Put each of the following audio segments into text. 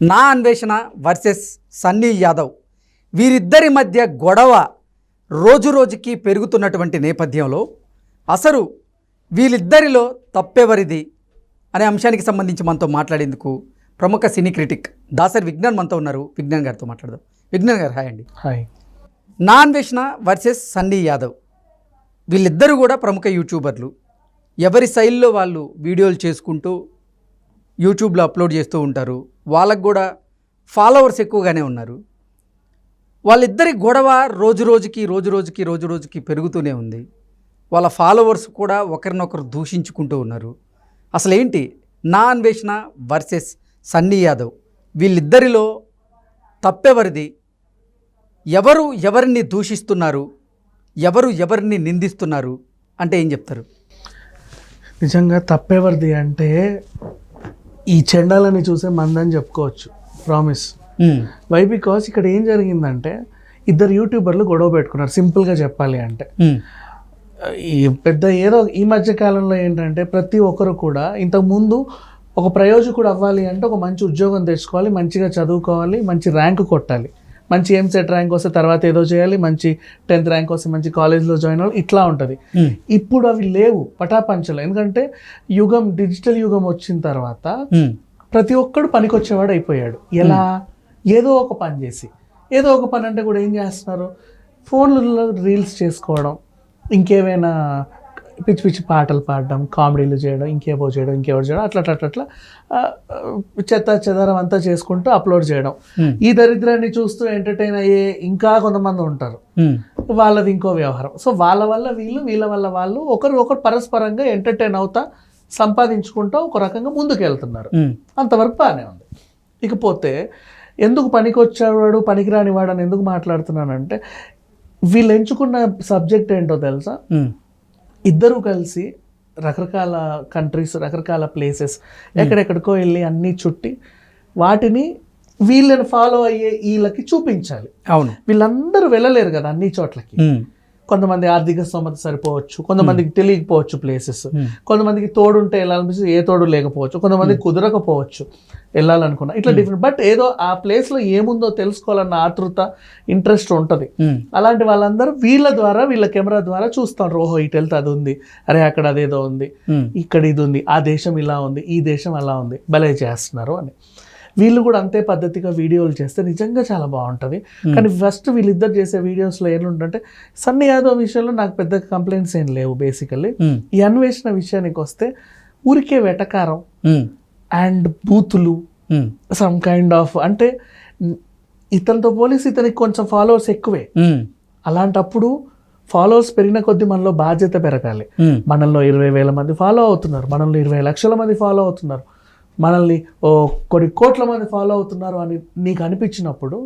నా అన్వేషణ వర్సెస్ సన్నీ యాదవ్. వీరిద్దరి మధ్య గొడవ రోజు రోజుకి పెరుగుతున్నటువంటి నేపథ్యంలో అసలు వీళ్ళిద్దరిలో తప్పెవరిది అనే అంశానికి సంబంధించి మనతో మాట్లాడేందుకు ప్రముఖ సినీ క్రిటిక్ దాసరి విజ్ఞాన్ మనతో ఉన్నారు. విజ్ఞాన్ గారితో మాట్లాడదాం. విజ్ఞాన్ గారు హాయ్ అండి. హాయ్. నా అన్వేషణ వర్సెస్ సన్నీ యాదవ్. వీళ్ళిద్దరూ కూడా ప్రముఖ యూట్యూబర్లు. ఎవరి శైలిలో వాళ్ళు వీడియోలు చేసుకుంటూ యూట్యూబ్లో అప్లోడ్ చేస్తూ ఉంటారు. వాళ్ళకు కూడా ఫాలోవర్స్ ఎక్కువగానే ఉన్నారు. వాళ్ళిద్దరి గొడవ రోజు రోజుకి రోజు రోజుకి రోజు రోజుకి పెరుగుతూనే ఉంది. వాళ్ళ ఫాలోవర్స్ కూడా ఒకరినొకరు దూషించుకుంటూ ఉన్నారు. అసలు ఏంటి నా అన్వేషణ వర్సెస్ సన్నీ యాదవ్. వీళ్ళిద్దరిలో తప్పెవరిది? ఎవరు ఎవరిని దూషిస్తున్నారు? ఎవరు ఎవరిని నిందిస్తున్నారు? అంటే ఏం చెప్తారు? నిజంగా తప్పెవరిది అంటే ఈ చెండాలని చూసే మందని చెప్పుకోవచ్చు. ప్రామిస్ వై బికాస్ ఇక్కడ ఏం జరిగిందంటే ఇద్దరు యూట్యూబర్లు గొడవ పెట్టుకున్నారు సింపుల్గా చెప్పాలి అంటే. ఈ పెద్ద ఏదో ఈ మధ్య కాలంలో ఏంటంటే ప్రతి ఒక్కరు కూడా ఇంతకు ముందు ఒక ప్రయోజకుడు అవ్వాలి అంటే ఒక మంచి ఉద్యోగం తెచ్చుకోవాలి మంచిగా చదువుకోవాలి మంచి ర్యాంక్ కొట్టాలి. మంచి ఏం సెట్ ర్యాంక్ వస్తే తర్వాత ఏదో చేయాలి మంచి టెన్త్ ర్యాంక్ వస్తే మంచి కాలేజ్లో జాయిన్ అవ్వాలి ఇట్లా ఉంటుంది. ఇప్పుడు అవి లేవు పటాపంచలు. ఎందుకంటే యుగం డిజిటల్ యుగం వచ్చిన తర్వాత ప్రతి ఒక్కడు పనికొచ్చేవాడు అయిపోయాడు. ఎలా? ఏదో ఒక పని చేసి. ఏదో ఒక పని అంటే కూడా ఏం చేస్తున్నారు? ఫోన్లలో రీల్స్ చేసుకోవడం ఇంకేమైనా పిచ్చి పిచ్చి పాటలు పాడడం కామెడీలు చేయడం ఇంకేవో చేయడం ఇంకేవో చేయడం అట్లా అట్లా అట్లా చెత్త చెదారం అంతా చేసుకుంటూ అప్లోడ్ చేయడం. ఈ దరిద్రాన్ని చూస్తూ ఎంటర్టైన్ అయ్యే ఇంకా కొంతమంది ఉంటారు. వాళ్ళది ఇంకో వ్యవహారం. సో వాళ్ళ వల్ల వీళ్ళు వీళ్ళ వల్ల వాళ్ళు ఒకరు ఒకరు పరస్పరంగా ఎంటర్టైన్ అవుతా సంపాదించుకుంటూ ఒక రకంగా ముందుకు వెళ్తున్నారు అంతవరకు బాగానే ఉంది. ఇకపోతే ఎందుకు పనికి వచ్చేవాడు పనికిరాని వాడు అని ఎందుకు మాట్లాడుతున్నానంటే వీళ్ళు ఎంచుకున్న సబ్జెక్ట్ ఏంటో తెలుసా? ఇద్దరు కలిసి రకరకాల కంట్రీస్ రకరకాల ప్లేసెస్ ఎక్కడెక్కడికో వెళ్ళి అన్నీ చుట్టి వాటిని వీళ్ళని ఫాలో అయ్యే వీళ్ళకి చూపించాలి. అవును. వీళ్ళందరూ వెళ్ళలేరు కదా అన్ని చోట్లకి. కొంతమంది ఆర్థిక స్తోమత సరిపోవచ్చు కొంతమందికి తెలియకపోవచ్చు ప్లేసెస్ కొంతమందికి తోడు ఉంటే వెళ్ళాలనిపిస్తుంది ఏ తోడు లేకపోవచ్చు కొంతమంది కుదరకపోవచ్చు వెళ్ళాలనుకున్నా ఇట్లా డిఫరెంట్ బట్ ఏదో ఆ ప్లేస్లో ఏముందో తెలుసుకోవాలన్న ఆతృత ఇంట్రెస్ట్ ఉంటుంది. అలాంటి వాళ్ళందరూ వీళ్ళ ద్వారా వీళ్ళ కెమెరా ద్వారా చూస్తారు ఓహో ఇటు వెళ్తే అది ఉంది. అరే అక్కడ అదేదో ఉంది. ఇక్కడ ఇది ఉంది. ఆ దేశం ఇలా ఉంది. ఈ దేశం అలా ఉంది. భలే చేస్తున్నారు అని. వీళ్ళు కూడా అంతే పద్ధతిగా వీడియోలు చేస్తే నిజంగా చాలా బాగుంటుంది. కానీ ఫస్ట్ వీళ్ళిద్దరు చేసే వీడియోస్లో ఏంటంటే సన్నీ యాదవ్ విషయంలో నాకు పెద్ద కంప్లైంట్స్ ఏం లేవు బేసికల్లీ ఈ అన్వేషణ విషయానికి వస్తే ఊరికే వెటకారం అండ్ బూతులు సమ్ కైండ్ ఆఫ్ అంటే ఇతనితో పోలీసి ఇతనికి కొంచెం ఫాలోవర్స్ ఎక్కువే. అలాంటప్పుడు ఫాలోవర్స్ పెరిగిన కొద్దీ మనలో బాధ్యత పెరగాలి. మనల్లో ఇరవై వేల మంది ఫాలో అవుతున్నారు మనల్ని ఇరవై లక్షల మంది ఫాలో అవుతున్నారు. మనల్ని కొన్ని కోట్ల మంది ఫాలో అవుతున్నారు అని నీకు అనిపించినప్పుడు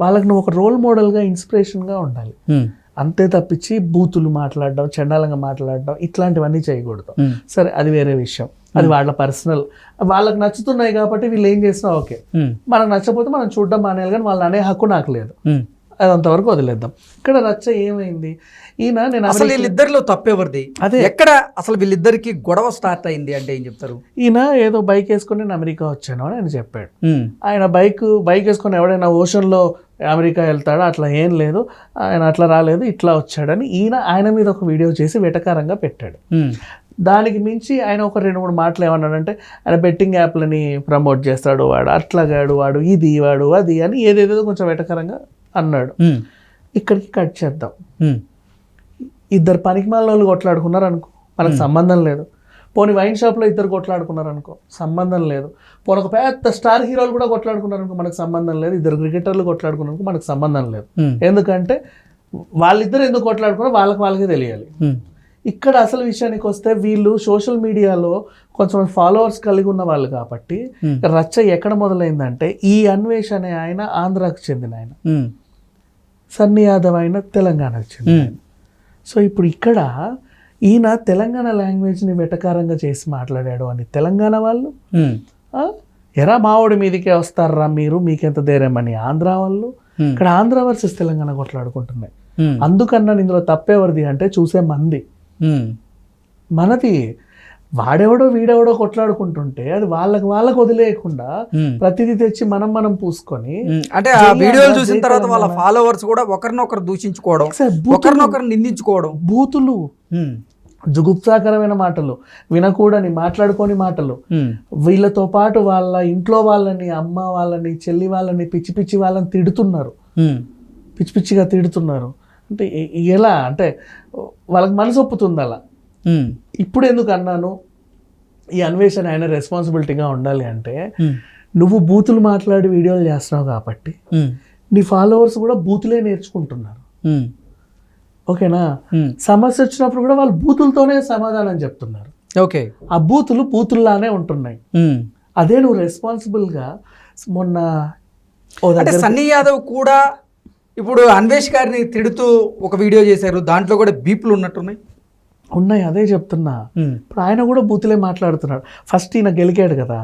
వాళ్ళకి నువ్వు ఒక రోల్ మోడల్గా ఇన్స్పిరేషన్గా ఉండాలి. అంతే తప్పించి బూతులు మాట్లాడడం చండాలంగా మాట్లాడడం ఇట్లాంటివన్నీ చేయకూడదు. సరే అది వేరే విషయం. అది వాళ్ళ పర్సనల్ వాళ్ళకి నచ్చుతున్నాయి కాబట్టి వీళ్ళు ఏం చేసినా ఓకే. మనకు నచ్చకపోతే మనం చూడడం మానేయాలి కానీ వాళ్ళని అనే హక్కు నాకు లేదు. అది అంతవరకు వదిలేద్దాం. ఇక్కడ రచ్చ ఏమైంది? ఈయన నేను అసలు వీళ్ళిద్దరిలో తప్పెవరిది? అదే. ఎక్కడ అసలు వీళ్ళిద్దరికి గొడవ స్టార్ట్ అయింది అంటే ఏం చెప్తారు? ఈయన ఏదో బైక్ వేసుకొని నేను అమెరికా వచ్చాను అని ఆయన చెప్పాడు. ఆయన బైక్ బైక్ వేసుకొని ఎవడైనా ఓషన్లో అమెరికా వెళ్తాడో? అట్లా ఏం లేదు. ఆయన అట్లా రాలేదు ఇట్లా వచ్చాడని ఈయన ఆయన మీద ఒక వీడియో చేసి వెటకారంగా పెట్టాడు. దానికి మించి ఆయన ఒక రెండు మూడు మాటలు ఏమన్నాడంటే ఆయన బెట్టింగ్ యాప్లని ప్రమోట్ చేస్తాడు వాడు అట్లాగాడు వాడు ఇది వాడు అది అని ఏదేదో కొంచెం వెటకరంగా అన్నాడు. ఇక్కడికి కట్ చేద్దాం. ఇద్దరు పనికి వాళ్ళు కొట్లాడుకున్నారు అనుకో మనకు సంబంధం లేదు. పోనీ వైన్ షాప్లో ఇద్దరు కొట్లాడుకున్నారు అనుకో సంబంధం లేదు. పోనీ ఒక పెద్ద స్టార్ హీరోలు కూడా కొట్లాడుకున్నారు అనుకో మనకు సంబంధం లేదు. ఇద్దరు క్రికెటర్లు కొట్లాడుకున్నారు అనుకో మనకు సంబంధం లేదు. ఎందుకంటే వాళ్ళిద్దరు ఎందుకు కొట్లాడుకున్నారో వాళ్ళకి వాళ్ళకే తెలియాలి. ఇక్కడ అసలు విషయానికి వస్తే వీళ్ళు సోషల్ మీడియాలో కొంచెం ఫాలోవర్స్ కలిగి ఉన్న వాళ్ళు కాబట్టి రచ్చ ఎక్కడ మొదలైందంటే ఈ అన్వేష్ అనే ఆయన ఆంధ్రాకు చెందిన ఆయన. సన్నీ యాదవ్ ఆయన తెలంగాణకు చెందిన ఆయన. సో ఇప్పుడు ఇక్కడ ఈయన తెలంగాణ లాంగ్వేజ్ని వెటకారంగా చేసి మాట్లాడాడు అని తెలంగాణ వాళ్ళు? ఎరా మావోడి మీదకే వస్తారా మీరు మీకెంత ధైర్యమని ఆంధ్ర వాళ్ళు ఇక్కడ ఆంధ్ర వర్సెస్ తెలంగాణ కొట్లాడుకుంటున్నాయి. అందుకన్నా ఇందులో తప్పేవరిది అంటే చూసే మంది. మనది వాడెవడో వీడెవడో కొట్లాడుకుంటుంటే అది వాళ్ళకి వాళ్ళకి వదిలేయకుండా. ప్రతిదీ తెచ్చి మనం మనం పూసుకొని అంటే ఆ వీడియోలు చూసిన తర్వాత వాళ్ళ. ఫాలోవర్స్ కూడా ఒకరినొకరు దూషించుకోవడం ఒకరినొకరు నిందించుకోవడం. బూతులు. జుగుప్సాకరమైన మాటలు వినకూడని మాట్లాడుకోని మాటలు. వీళ్ళతో పాటు వాళ్ళ ఇంట్లో వాళ్ళని అమ్మ వాళ్ళని చెల్లి వాళ్ళని పిచ్చి పిచ్చి వాళ్ళని తిడుతున్నారు. పిచ్చి పిచ్చిగా తిడుతున్నారు. అంటే ఎలా? అంటే వాళ్ళకి మనసు ఒప్పుతుంది అలా ఇప్పుడు ఎందుకు అన్నాను ఈ అన్వేషణ ఆయన రెస్పాన్సిబిలిటీగా ఉండాలి అంటే నువ్వు బూతులు మాట్లాడి వీడియోలు చేస్తున్నావు కాబట్టి నీ ఫాలోవర్స్ కూడా బూతులే నేర్చుకుంటున్నారు. ఓకేనా. సమస్య వచ్చినప్పుడు కూడా వాళ్ళు బూతులతోనే సమాధానం చెప్తున్నారు. ఓకే. ఆ బూతులు బూతుల్లానే ఉంటున్నాయి. అదే నువ్వు రెస్పాన్సిబుల్గా మొన్న అంటే సన్నీ యాదవ్ కూడా ఇప్పుడు అన్వేష్ గారిని తిడుతూ ఒక వీడియో చేశారు. దాంట్లో కూడా బీపులు ఉన్నట్టున్నాయి. ఉన్నాయి అదే చెప్తున్నా. ఇప్పుడు ఆయన కూడా బూతులే మాట్లాడుతున్నాడు. ఫస్ట్ ఈయన గెలికాడు కదా.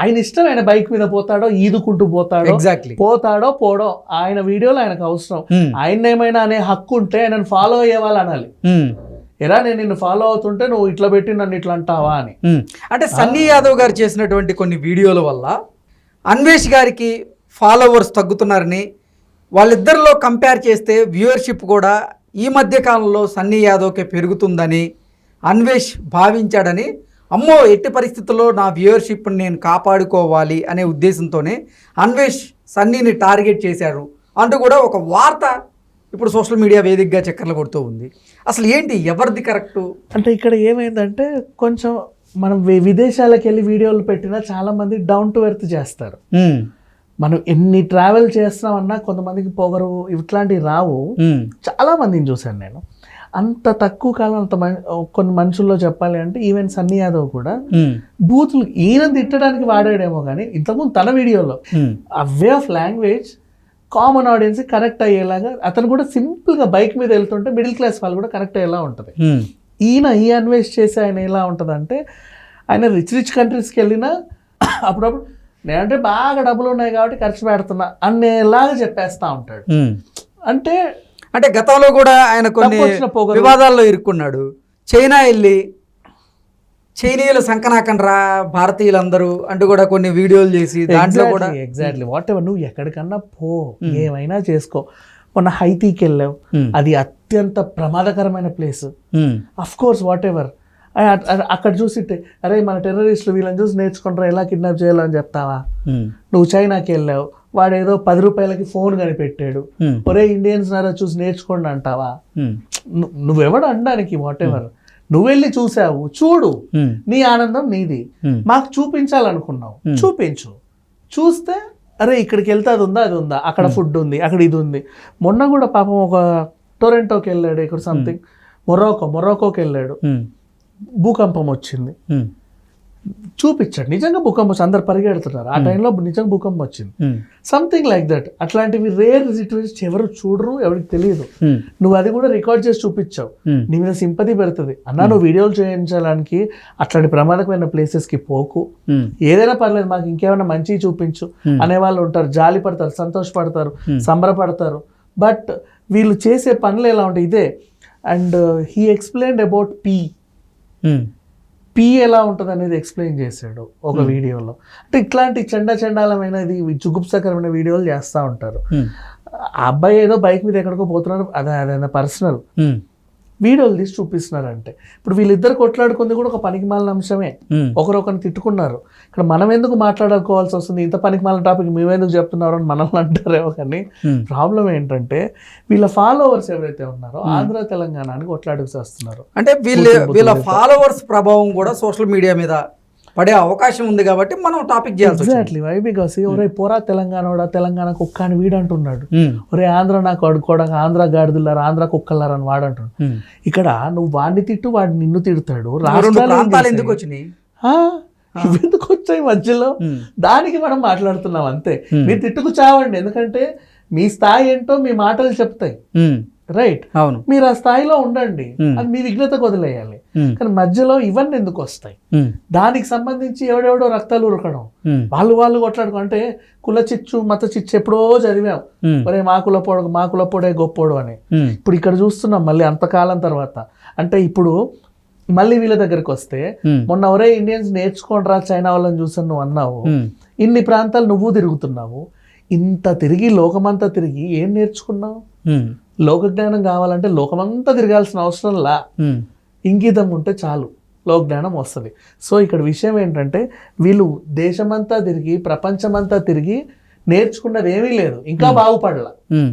ఆయన ఇష్టం ఆయన బైక్ మీద పోతాడో ఈదుకుంటూ పోతాడో ఎగ్జాక్ట్లీ పోతాడో పోడో ఆయన వీడియోలో ఆయనకు అవసరం. ఆయన ఏమైనా అనే హక్కు ఉంటే ఆయనను ఫాలో అయ్యే వాళ్ళు అనాలి. ఎరా నేను నిన్ను ఫాలో అవుతుంటే నువ్వు ఇట్లా పెట్టి నన్ను ఇట్లా అంటావా అని. అంటే సన్నీ యాదవ్ గారు చేసినటువంటి కొన్ని వీడియోల వల్ల అన్వేష్ గారికి ఫాలోవర్స్ తగ్గుతున్నారని వాళ్ళిద్దరిలో కంపేర్ చేస్తే వ్యూవర్షిప్ కూడా ఈ మధ్య కాలంలో సన్నీ యాదవ్కే పెరుగుతుందని అన్వేష్ భావించాడని అమ్మో ఎట్టి పరిస్థితుల్లో నా వ్యూవర్షిప్ని నేను కాపాడుకోవాలి అనే ఉద్దేశంతోనే అన్వేష్ సన్నీని టార్గెట్ చేశారు అంటూ కూడా ఒక వార్త ఇప్పుడు సోషల్ మీడియా వేదికగా చక్కర్లు కొడుతూ ఉంది. అసలు ఏంటి? ఎవరిది కరెక్టు? అంటే ఇక్కడ ఏమైందంటే కొంచెం మనం విదేశాలకు వెళ్ళి వీడియోలు పెట్టినా చాలా మంది డౌన్ టు ఎర్త్ చేస్తారు. మనం ఎన్ని ట్రావెల్ చేస్తున్నామన్నా కొంతమందికి పొగరు ఇట్లాంటివి రావు. చాలా మందిని చూశాను నేను. అంత తక్కువ కాలం అంత కొన్ని మనుషుల్లో చెప్పాలి అంటే ఈవెన్ సన్నీ యాదవ్ కూడా బూతులు ఈయన తిట్టడానికి వాడాడేమో కానీ ఇంతకుముందు తన వీడియోలో ఆ way of language common audience connect అయ్యేలాగా అతను కూడా సింపుల్గా బైక్ మీద వెళ్తుంటే మిడిల్ క్లాస్ వాళ్ళు కూడా కనెక్ట్ అయ్యేలా ఉంటుంది. ఈయన ఈ అన్వేష్ చేసి ఆయన ఎలా ఉంటుందంటే ఆయన రిచ్ రిచ్ కంట్రీస్కి వెళ్ళినా అప్పుడప్పుడు నేనంటే బాగా డబ్బులు ఉన్నాయి కాబట్టి ఖర్చు పెడుతున్నా అనేలాగా చెప్పేస్తా ఉంటాడు. అంటే అంటే గతంలో కూడా ఆయన కొన్ని. వివాదాల్లో ఇరుక్కున్నాడు. చైనా వెళ్ళి చైనీయులు సంకనాకండ్రా భారతీయులందరూ అంటూ కూడా కొన్ని వీడియోలు చేసి దాంట్లో కూడా ఎగ్జాక్ట్లీ వాట్ ఎవర్ నువ్వు ఎక్కడికన్నా పో ఏమైనా చేసుకో. మొన్న హైతీకి వెళ్ళావు. అది అత్యంత ప్రమాదకరమైన place. Of course whatever అక్కడ చూసి అరే మన టెర్రరిస్టులు వీళ్ళని చూసి నేర్చుకుంటారా? ఎలా కిడ్నాప్ చేయాలని చెప్తావా? నువ్వు చైనాకి వెళ్ళావు వాడు ఏదో పది రూపాయలకి ఫోన్ కనిపెట్టాడు. ఒరే ఇండియన్స్ నారా చూసి నేర్చుకోండి అంటావా? నువ్వెవడు అనడానికి వాట్ ఎవర్ నువ్వు వెళ్ళి చూసావు చూడు. నీ ఆనందం నీది. మాకు చూపించాలనుకున్నావు. చూపించు. చూస్తే అరే ఇక్కడికి వెళ్తే అది ఉందా? అది ఉందా? అక్కడ ఫుడ్ ఉంది అక్కడ ఇది ఉంది. మొన్న కూడా పాపం ఒక టొరెంటోకి వెళ్ళాడు ఇక్కడ సంథింగ్ మొరాకో మొరాకోకి వెళ్ళాడు. భూకంపం వచ్చింది. చూపించాడు. నిజంగా భూకంపం అందరు పరిగెడుతున్నారు. ఆ టైంలో నిజంగా భూకంపం వచ్చింది. సంథింగ్ లైక్ దట్ అట్లాంటివి రేర్ సిచ్యువేషన్స్ ఎవరు చూడరు ఎవరికి తెలియదు. నువ్వు అది కూడా రికార్డ్ చేసి చూపించావు. నీ మీద సింపతి పెడుతుంది. అన్నా నువ్వు వీడియోలు చేయించడానికి అట్లాంటి ప్రమాదకమైన ప్లేసెస్కి పోకు. ఏదైనా పర్లేదు మాకు ఇంకేమైనా మంచి చూపించు Hmm. అనేవాళ్ళు ఉంటారు. జాలి పడతారు సంతోషపడతారు. సంబరపడతారు. బట్ వీళ్ళు చేసే పనులు ఎలా ఉంటాయి? ఇదే. And he explained about P P ఎలా ఉంటుంది అనేది ఎక్స్ప్లెయిన్ చేశాడు ఒక వీడియోలో. అంటే ఇట్లాంటి చెండ చెండాలమైనది జుగుప్సకరమైన వీడియోలు చేస్తూ ఉంటారు. ఉమ్, ఆ అబ్బాయి ఏదో బైక్ మీద ఎక్కడికో పోతున్నాడు అదే అదైనా పర్సనల్ వీడియోలు తీసి చూపిస్తున్నారంటే. ఇప్పుడు వీళ్ళిద్దరు కొట్లాడుకుంది కూడా ఒక పనికిమాలిన అంశమే. ఒకరొకరిని తిట్టుకున్నారు. ఇక్కడ మనం ఎందుకు మాట్లాడుకోవాల్సి వస్తుంది? ఇంత పనికిమాలిన టాపిక్ మేమెందుకు చెప్తున్నారు అని మనల్ని అంటారేమో కానీ. ప్రాబ్లం ఏంటంటే వీళ్ళ ఫాలోవర్స్ ఎవరైతే ఉన్నారో ఆంధ్ర తెలంగాణ అని కొట్లాడుకు చేస్తున్నారు. అంటే వీళ్ళ వీళ్ళ ఫాలోవర్స్ ప్రభావం కూడా సోషల్ మీడియా మీద పడే అవకాశం ఉంది కాబట్టి మనం టాపిక్ చేయాల్సి. ఎగ్జాక్ట్లీ వై బికాస్ ఒరే పోరా తెలంగాణ తెలంగాణ కుక్క అని వీడు అంటున్నాడు ఉమ్, ఒరే ఆంధ్ర నాకు అడుకోవడానికి ఆంధ్ర గాడిదలారా ఆంధ్ర కుక్కలారా అని వాడు అంటున్నాడు ఉమ్. ఇక్కడ నువ్వు వాడిని తిట్టు వాడు నిన్ను తిడతాడు. రాష్ట్రాలు? ఎందుకు వచ్చినాయి? ఎందుకు వచ్చాయి మధ్యలో? ఉమ్, దానికి మనం మాట్లాడుతున్నాం అంతే. Hmm. మీరు తిట్టుకు చావండి. ఎందుకంటే మీ స్థాయి ఏంటో మీ మాటలు చెప్తాయి. రైట్ అవును. మీరు ఆ స్థాయిలో ఉండండి. అది మీ విఘ్నతకు వదిలేయాలి. కానీ మధ్యలో ఇవన్నీ ఎందుకు వస్తాయి? దానికి సంబంధించి ఎవడెవడో రక్తాలు ఉరకడం. వాళ్ళు వాళ్ళు కొట్లాడుకో అంటే కుల చిచ్చు మత చిచ్చు ఎప్పుడో చదివాం. ఉమ్, ఒరే మా కులపోడు మా కులపోడే గొప్పోడు అని. ఇప్పుడు ఇక్కడ చూస్తున్నాం మళ్ళీ అంతకాలం తర్వాత. అంటే ఇప్పుడు మళ్ళీ వీళ్ళ దగ్గరికి వస్తే మొన్న ఎవరే ఇండియన్స్ నేర్చుకోండి రా చైనా వాళ్ళని చూసాను నువ్వు అన్నావు. ఇన్ని ప్రాంతాలు నువ్వు తిరుగుతున్నావు. ఇంత తిరిగి లోకమంతా తిరిగి ఏం నేర్చుకున్నావు? ఉమ్, లోక జ్ఞానం కావాలంటే లోకమంతా తిరగాల్సిన అవసరం లా. ఇంగితం ఉంటే చాలు. లోక జ్ఞానం వస్తుంది. సో ఇక్కడ విషయం ఏంటంటే వీళ్ళు దేశమంతా తిరిగి ప్రపంచమంతా తిరిగి నేర్చుకున్నది ఏమీ లేదు. ఇంకా బాగుపడల.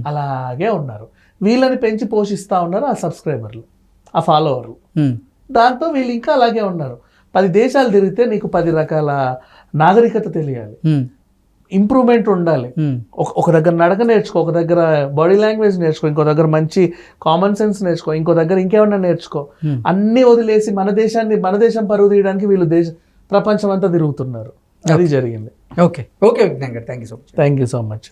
అలాగే ఉన్నారు. వీళ్ళని పెంచి పోషిస్తూ ఉన్నారు ఆ సబ్స్క్రైబర్లు ఆ ఫాలోవర్లు. దాంతో వీళ్ళు ఇంకా అలాగే ఉన్నారు. పది దేశాలు తిరిగితే నీకు పది రకాల నాగరికత తెలియాలి. ఇంప్రూవ్మెంట్ ఉండాలి. ఒక ఒక దగ్గర నడక నేర్చుకో ఒక దగ్గర బాడీ లాంగ్వేజ్ నేర్చుకో ఇంకో దగ్గర మంచి కామన్ సెన్స్ నేర్చుకో ఇంకో దగ్గర ఇంకేమన్నా నేర్చుకో. అన్నీ వదిలేసి మన దేశాన్ని మన దేశం పరువు తీయడానికి వీళ్ళు దేశ ప్రపంచం అంతా తిరుగుతున్నారు. అది జరిగింది. ఓకే. ఓకే విజ్ఞాన్ గారు thank you so much thank you so much